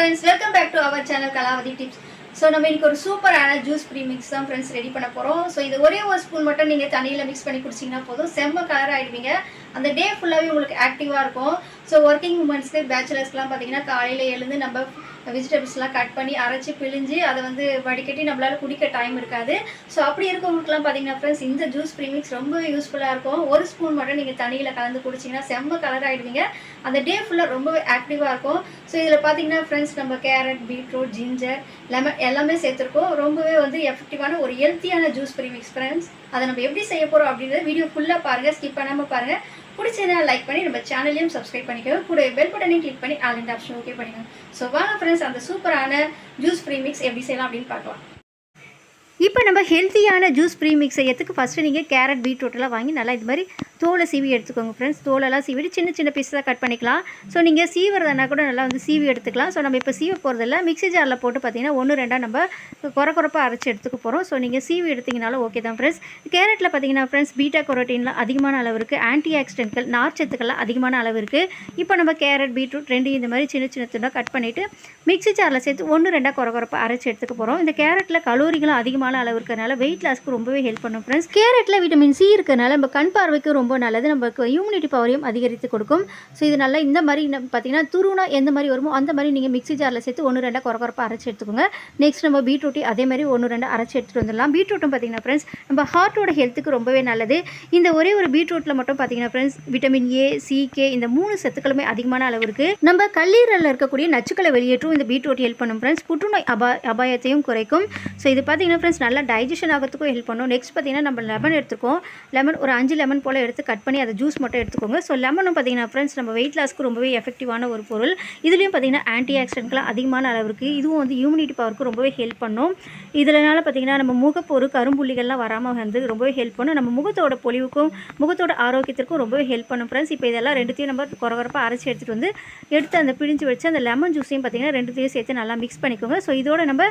Friends welcome back to our channel Kalavathi tips so நம்ம இன்னைக்கு ஒரு சூப்பரான ஜூஸ் ப்ரீமிக்ஸ் தான் ஃப்ரெண்ட்ஸ் ரெடி பண்ண போகிறோம் ஸோ இது ஒரே ஒரு ஸ்பூன் மட்டும் நீங்கள் தண்ணியில் மிக்ஸ் பண்ணி குடிச்சிங்கன்னா போதும். செம்ம கலர் ஆகிடுவீங்க அந்த டே ஃபுல்லாகவே உங்களுக்கு ஆக்டிவாக இருக்கும். ஸோ ஒர்க்கிங் உமன்ஸ்க்கு பேச்சுலர்ஸ்க்குலாம் பார்த்தீங்கன்னா காலையில் எழுந்து நம்ம வெஜிடபிள்ஸ்லாம் கட் பண்ணி அரைச்சி பிழிஞ்சு அதை வந்து வடிகட்டி நம்மளால் குடிக்க டைம் இருக்காது. ஸோ அப்படி இருக்கவங்களுக்குலாம் பார்த்தீங்கன்னா ஃப்ரெண்ட்ஸ் இந்த ஜூஸ் ப்ரீமிக்ஸ் ரொம்ப யூஸ்ஃபுல்லாக இருக்கும். ஒரு ஸ்பூன் மட்டும் நீங்கள் தண்ணியில் கலந்து குடிச்சிங்கன்னா செம்ம கலர் ஆகிடுவீங்க அந்த டே ஃபுல்லாக ரொம்பவே ஆக்டிவாக இருக்கும். ஸோ இதில் பார்த்தீங்கன்னா ஃப்ரெண்ட்ஸ் நம்ம கேரட் பீட்ரூட் ஜிஞ்சர் லெமன் எல்லாமே சேர்த்துருக்கோம். ரொம்பவே வந்து எஃபெக்டிவான ஒரு ஹெல்த்தியான ஜூஸ் ப்ரீமிக்ஸ் ஃப்ரெண்ட்ஸ் அதை நம்ம எப்படி செய்ய போகிறோம் அப்படின்றத வீடியோ ஃபுல்லாக பாருங்கள் ஸ்கிப் பண்ணாமல் பாருங்கள் பிடிச்சதுனா லைக் பண்ணி நம்ம சேனலையும் சப்ஸ்கிரைப் பண்ணிக்கோங்க. கூட பெல் பட்டனையும் கிளிக் பண்ணி ஆல் இந்த ஆப்ஷன் ஓகே பண்ணிக்கோங்க. ஸோ வாங்க ஃப்ரெண்ட்ஸ் அந்த சூப்பரான ஜூஸ் ஃப்ரீ மிக்ஸ் எப்படி செய்யலாம் அப்படின்னு பார்க்கலாம். இப்போ நம்ம ஹெல்த்தியான ஜூஸ் ப்ரீமிக்ஸ் செய்யறதுக்கு ஃபஸ்ட்டு நீங்கள் கேரட் பீட்ரூட்டெல்லாம் வாங்கி நல்லா இது மாதிரி தோலை சீவி எடுத்துக்கோங்க ஃப்ரெண்ட்ஸ் தோலெல்லாம் சீவிட்டு சின்ன சின்ன பீஸாக கட் பண்ணிக்கலாம். ஸோ நீங்கள் சீவுறதுனா கூட நல்லா வந்து சீவி எடுத்துக்கலாம். ஸோ நம்ம இப்போ சீவ போகிறதில்ல மிக்ஸி ஜாரில் போட்டு பார்த்தீங்கன்னா ஒன்று ரெண்டாக நம்ம குறை குறைப்பாக அரைச்சி எடுத்துக்க போகிறோம் ஸோ நீங்கள் சீவி எடுத்தீங்கனாலும் ஓகே தான் ஃப்ரெண்ட்ஸ் கேரட்டில் பார்த்தீங்கன்னா ஃப்ரெண்ட்ஸ் பீட்டா கொரோட்டின்லாம் அதிகமான அளவு இருக்குது ஆன்டி ஆக்சிடென்ட்கள் நார்ச்சத்துக்கள்லாம் அதிகமான அளவு இருக்குது இப்போ நம்ம கேரட் பீட்ரூட் ரெண்டு இந்த மாதிரி சின்ன சின்ன துண்டாக கட் பண்ணிவிட்டு மிக்ஸி ஜாரில் சேர்த்து ஒன்று ரெண்டாக குறை குறைப்பாக அரைச்சி எடுத்துக்க போகிறோம் இந்த கேரட்டில் கலோரிகளும் அதிகமான அளவு இருக்கிறனால வெயிட் லாஸ்க்கு ரொம்பவே ஹெல்ப் பண்ணும் ஃப்ரெண்ட்ஸ் கேரட்டில் விட்டமின் சி இருக்கிறனால நம்ம கண் பார்வைக்கு ரொம்ப நல்லது. நமக்கு இம்யூனிட்டி பவரையும் அதிகரித்து கொடுக்கும். ஸோ இது நல்லா இந்த மாதிரி பார்த்தீங்கன்னா துருணா எந்த மாதிரி வருமோ அந்த மாதிரி நீங்கள் மிக்ஸி ஜாரில் சேர்த்து ஒன்று ரெண்டாக குறை அரைச்சி எடுத்துக்கோங்க. நெக்ஸ்ட் நம்ம பீட்ரூட்டி அதே மாதிரி ஒன்று ரெண்டு அரைச்சி எடுத்துகிட்டு வந்துடலாம். பீட்ரூட்டும் பார்த்தீங்கன்னா ஃப்ரெண்ட்ஸ் நம்ம ஹார்ட்டோட ஹெல்த்துக்கு ரொம்பவே நல்லது. இந்த ஒரே ஒரு பீட்ரூட்டில் மட்டும் பார்த்தீங்கன்னா friends vitamin A C K இந்த மூணு சத்துக்களுமே அதிகமான அளவு இருக்குது நம்ம கல்லீரலில் இருக்கக்கூடிய நச்சுக்களை வெளியேற்றும் இந்த பீட்ரூட் ஹெல்ப் பண்ணும் ஃப்ரெண்ட்ஸ் புற்றுநோய் அபா அபாயத்தையும் குறைக்கும். ஸோ இது பார்த்தீங்கன்னா ஃப்ரெண்ட்ஸ் நல்லா டைஜஷன் ஆகிறதுக்கும் ஹெல்ப் பண்ணும். நெக்ஸ்ட் பார்த்தீங்கன்னா நம்ம லெமன் எடுத்துக்கோம் லெமன் ஒரு அஞ்சு லெமன் போல் எடுத்து கட் பண்ணி அதை ஜூஸ் மட்டும் எடுத்துக்கோங்க. ஸோ லெமனும் பார்த்தீங்கன்னா ஃப்ரெண்ட்ஸ் நம்ம வெயிட் லாஸ்க்கு ரொம்பவே எஃபெக்டிவான ஒரு பொருள். இதுலேயும் பார்த்தீங்கன்னா ஆன்டி ஆக்சிடென்ட்லாம் அதிகமான அளவுக்கு இதுவும் வந்து இம்யூனிட்டி பவருக்கு ரொம்பவே ஹெல்ப் பண்ணும். இதனால பார்த்தீங்கன்னா நம்ம முகப்பொரு கரும்புள்ளிகள்லாம் வராமல் வந்து ரொம்பவே ஹெல்ப் பண்ணும். நம்ம முகத்தோட பொலிவுக்கும் முகத்தோட ஆரோக்கியத்திற்கும் ரொம்பவே ஹெல்ப் பண்ணும் ஃப்ரெண்ட்ஸ் இப்போ இதெல்லாம் ரெண்டுத்தையும் நம்ம குறகுறப்பாக அரைச்சி எடுத்துகிட்டு வந்து எடுத்து அந்த பிழிஞ்சு வச்சு அந்த லெமன் ஜூஸையும் பார்த்தீங்கன்னா ரெண்டுத்தையும் சேர்த்து நல்லா மிக்ஸ் பண்ணிக்கோங்க. ஸோ இதோட நம்ம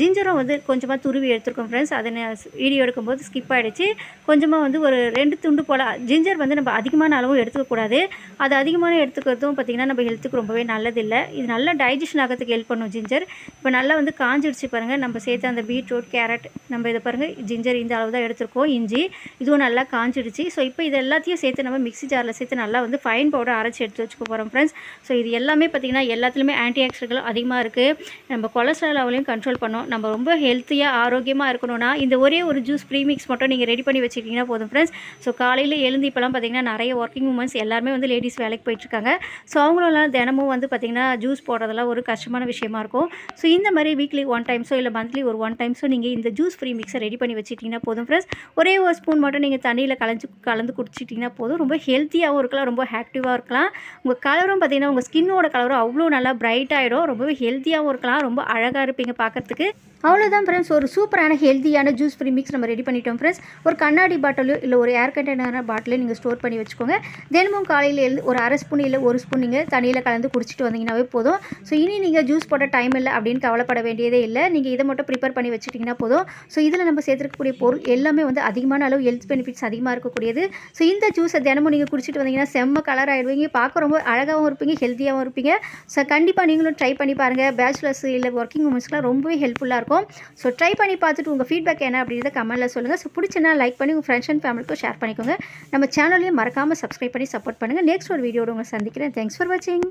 ஜிஞ்சரும் வந்து கொஞ்சமாக துருவி எடுத்துருக்கோம் ஃப்ரெண்ட்ஸ் அதை வீடியோ எடுக்கும்போது ஸ்கிப் ஆகிடுச்சு கொஞ்சமாக வந்து ஒரு ரெண்டு துண்டு போல் ஜிஞ்சர் வந்து நம்ம அதிகமான அளவும் எடுத்துக்கக்கூடாது அது அதிகமான எடுத்துக்கிறதும் பார்த்திங்கன்னா நம்ம ஹெல்த்துக்கு ரொம்பவே நல்லதில்லை. இது நல்லா டைஜஷன் ஆகிறதுக்கு ஹெல்ப் பண்ணும் ஜிஞ்சர் இப்போ நல்லா வந்து காஞ்சிடுச்சு பாருங்கள் நம்ம சேர்த்து அந்த பீட்ரூட் கேரட் நம்ம இதை பாருங்கள் ஜிஞ்சர் இந்த அளவு தான் எடுத்திருக்கோம். இஞ்சி இதுவும் நல்லா காஞ்சிடுச்சு. ஸோ இப்போ இது எல்லாத்தையும் சேர்த்து நம்ம மிக்ஸி ஜாரில் சேர்த்து நல்லா வந்து ஃபைன் பவுடர் அரைச்சி எடுத்து வச்சுக்க போகிறோம் ஃப்ரெண்ட்ஸ் ஸோ இது எல்லாமே பார்த்திங்கன்னா எல்லாத்துலேயுமே ஆன்டி ஆக்சிடென்ட்கள் அதிகமாக இருக்குது நம்ம கொலஸ்ட்ரால் லெவலையும் கண்ட்ரோல் பண்ணோம். நம்ம ரொம்ப ஹெல்த்தியாக ஆரோக்கியமாக இருக்கணும்னா இந்த ஒரே ஒரு ஜூஸ் ப்ரீமிக்ஸ் மட்டும் நீங்கள் ரெடி பண்ணி வச்சுக்கிட்டிங்கன்னா போதும் ஃப்ரெண்ட்ஸ் ஸோ காலையில் எழுந்து இப்போலாம் பார்த்திங்கன்னா நிறைய ஒர்க்கிங் உமன்ஸ் எல்லாருமே வந்து லேடிஸ் வேலைக்கு போயிட்டுருக்காங்க ஸோ அவங்களெல்லாம் தினமும் வந்து பார்த்திங்கன்னா ஜூஸ் போடுறதெல்லாம் ஒரு கஷ்டமான விஷயமா இருக்கும். ஸோ இந்த மாதிரி வீக்லி ஒன் டைம்ஸோ இல்லை மந்த்லி ஒரு ஒன் டைம்ஸோ நீங்கள் இந்த ஜூஸ் ஃப்ரீ மிக்ஸை ரெடி பண்ணி வச்சுட்டிங்கன்னா போதும் ஃப்ரெண்ட்ஸ் ஒரே ஒரு ஸ்பூன் மட்டும் நீங்கள் தண்ணியில் கலந்து கலந்து குடிச்சிட்டிங்கன்னா போதும். ரொம்ப ஹெல்த்தியாகவும் இருக்கலாம் ரொம்ப ஆக்டிவாக இருக்கலாம். உங்கள் கலரும் பார்த்திங்கன்னா உங்கள் ஸ்கின்னோட கலரும் அவ்வளோ நல்லா பிரைட் ஆகிடும் ரொம்பவே ஹெல்த்தியாகவும் இருக்கலாம். ரொம்ப அழகாக இருப்பீங்க பார்க்குறதுக்கு அவ்வளோதான் ஃப்ரெண்ட்ஸ் ஒரு சூப்பரான ஹெல்த்தியான ஜூஸ் ஃப்ரீ மிக்ஸ் நம்ம ரெடி பண்ணிட்டோம் ஃப்ரெண்ட்ஸ் ஒரு கண்ணாடி பாட்டிலோ இல்லை ஒரு ஏர் கண்டெய்னர் பாட்டிலையும் நீங்கள் ஸ்டோர் பண்ணி வச்சுக்கோங்க. தினமும் காலையில் எழுந்து ஒரு அரை ஸ்பூன் இல்லை ஒரு ஸ்பூன் நீங்கள் தண்ணியில் கலந்து குடிச்சிட்டு வந்தீங்கன்னாவே போதும். ஸோ இனி நீங்கள் ஜூஸ் போட்ட டைம் இல்லை அப்படின்னு கவலைப்பட வேண்டியதே இல்லை. நீங்கள் இதை மட்டும் ப்ரிப்பேர் பண்ணி வச்சுட்டிங்கன்னா போதும். ஸோ இதில் நம்ம சேர்த்துருக்கக்கூடிய பொருள் எல்லாமே வந்து அதிகமான அளவு ஹெல்த் பெனிஃபிட்ஸ் அதிகமாக இருக்கக்கூடியது. ஸோ இந்த ஜூஸை தினமும் நீங்கள் குடிச்சிட்டு வந்தீங்கன்னா செம்ம கலர் ஆகிடுவீங்க பார்க்க ரொம்ப அழகாகவும் இருப்பீங்க ஹெல்த்தியாகவும் இருப்பீங்க. ஸோ கண்டிப்பாக நீங்களும் ட்ரை பண்ணி பாருங்கள் பேச்சுலர்ஸ் இல்லை ஒர்க்கிங் உமன்ஸ்க்குலாம் ரொம்பவே ஹெல்ப்ஃபுல்லாக இருக்கும். இருக்கும். ஸோ ட்ரை பண்ணி பார்த்துட்டு உங்கள் ஃபீட்பேக் என்ன அப்படின்றத கமெண்ட்டில் சொல்லுங்கள் ஸோ பிடிச்சினா லைக் பண்ணி உங்கள் ஃப்ரெண்ட்ஸ் அண்ட் ஃபேமிலிக்கும் ஷேர் பண்ணிக்கோங்க. நம்ம சேனலையும் மறக்காமல் சப்ஸ்கிரைப் பண்ணி சப்போர்ட் பண்ணுங்கள் நெக்ஸ்ட் ஒரு வீடியோட உங்களை சந்திக்கிறேன். தேங்க்ஸ் ஃபார் வாட்சிங்